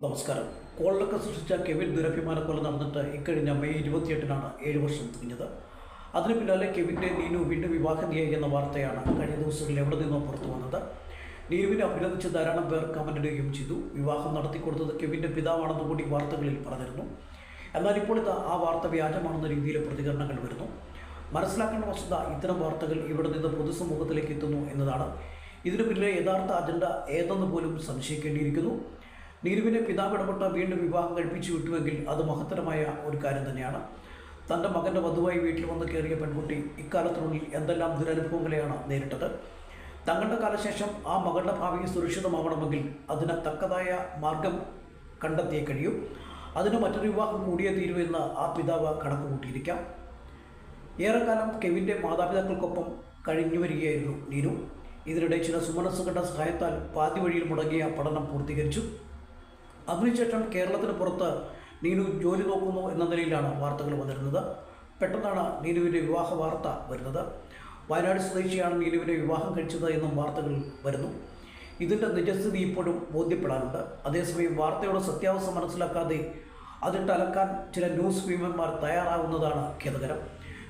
നമസ്കാരം. കോളൊക്കെ സൃഷ്ടിച്ച കെവിൻ ദുരഭിമാനക്കൊല നടന്നിട്ട് ഇക്കഴിഞ്ഞ മെയ് ഇരുപത്തിയെട്ടിനാണ് ഏഴ് വർഷം തിരിഞ്ഞത് അതിനു പിന്നാലെ കെവിന്റെ നീനു വീണ്ടും വിവാഹം ചെയ്യുന്ന വാർത്തയാണ് കഴിഞ്ഞ ദിവസങ്ങളിൽ എവിടെ നിന്നോ പുറത്തു വന്നത്. നീനുവിനെ അഭിനന്ദിച്ച് ധാരാളം പേർ കമന്റ് ഇടുകയും ചെയ്തു. വിവാഹം നടത്തിക്കൊടുത്തത് കെവിന്റെ പിതാവാണെന്ന് കൂടി വാർത്തകളിൽ പറഞ്ഞിരുന്നു. എന്നാൽ ഇപ്പോൾ ഇത് ആ വാർത്ത വ്യാജമാണെന്ന രീതിയിലെ പ്രതികരണങ്ങൾ വരുന്നു. മനസ്സിലാക്കേണ്ട വസ്തുത ഇത്തരം വാർത്തകൾ ഇവിടെ നിന്ന് പൊതുസമൂഹത്തിലേക്ക് എത്തുന്നു എന്നതാണ്. ഇതിനു പിന്നിലെ യഥാർത്ഥ അജണ്ട ഏതെന്ന് പോലും സംശയിക്കേണ്ടിയിരിക്കുന്നു. നീരുവിനെ പിതാവ് ഇടപെട്ട വീണ്ടും വിവാഹം കഴിപ്പിച്ചു വിട്ടുവെങ്കിൽ അത് മഹത്തരമായ ഒരു കാര്യം തന്നെയാണ്. തന്റെ മകന്റെ വധുവായി വീട്ടിൽ വന്ന് കയറിയ പെൺകുട്ടി ഇക്കാലത്തിനുള്ളിൽ എന്തെല്ലാം ദുരനുഭവങ്ങളെയാണ് നേരിട്ടത്. തങ്ങളുടെ കാലശേഷം ആ മകളുടെ ഭാവി സുരക്ഷിതമാവണമെങ്കിൽ അതിന് തക്കതായ മാർഗം കണ്ടെത്തിയേ കഴിയൂ. അതിന് മറ്റൊരു വിവാഹം കൂടിയേ തീരൂ എന്ന് ആ പിതാവ് കണക്കുകൂട്ടിയിരിക്കാം. ഏറെക്കാലം കെവിന്റെ മാതാപിതാക്കൾക്കൊപ്പം കഴിഞ്ഞു വരികയായിരുന്നു നീനു ഇതിനിടെ ചില സുമനസ്സുകളുടെ സഹായത്താൽ പാതി വഴിയിൽ മുടങ്ങിയ പഠനം പൂർത്തീകരിച്ചു. അതിനുശേഷം കേരളത്തിന് പുറത്ത് നീനു ജോലി നോക്കുന്നു എന്ന നിലയിലാണ് വാർത്തകൾ വന്നിരുന്നത്. പെട്ടെന്നാണ് നീനുവിന്റെ വിവാഹ വാർത്ത വരുന്നത്. വയനാട് സ്വദേശിയാണ് നീനുവിനെ വിവാഹം കഴിച്ചത് എന്നും വാർത്തകൾ വരുന്നു. ഇതിന്റെ നിജസ്ഥിതി ഇപ്പോഴും ബോധ്യപ്പെടാനുണ്ട്. അതേസമയം വാർത്തയുടെ സത്യാവസ്ഥ മനസ്സിലാക്കാതെ അതിട്ട് അലക്കാൻ ചില ന്യൂസ് ഭീമന്മാർ തയ്യാറാവുന്നതാണ് ഖേദകരം.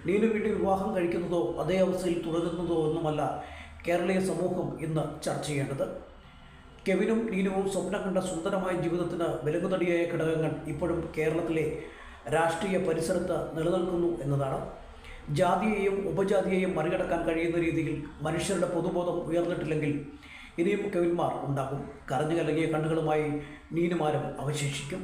നീനു വീണ്ടും വിവാഹം കഴിക്കുന്നതോ അതേ അവസ്ഥയിൽ തുടരുന്നതോ ഒന്നുമല്ല കേരളീയ സമൂഹം ഇന്ന് ചർച്ച ചെയ്യേണ്ടത്. കെവിനും നീനുവും സ്വപ്നം കണ്ട സുന്ദരമായ ജീവിതത്തിന് വിലങ്ങുതടിയായ ഘടകങ്ങൾ ഇപ്പോഴും കേരളത്തിലെ രാഷ്ട്രീയ പരിസരത്ത് നിലനിൽക്കുന്നു എന്നതാണ്. ജാതിയെയും ഉപജാതിയെയും മറികടക്കാൻ കഴിയുന്ന രീതിയിൽ മനുഷ്യരുടെ പൊതുബോധം ഉയർന്നിട്ടില്ലെങ്കിൽ ഇനിയും കെവിന്മാർ ഉണ്ടാകും. കരഞ്ഞു കലങ്ങിയ കണ്ണുകളുമായി നീനുമാരും അവശേഷിക്കും.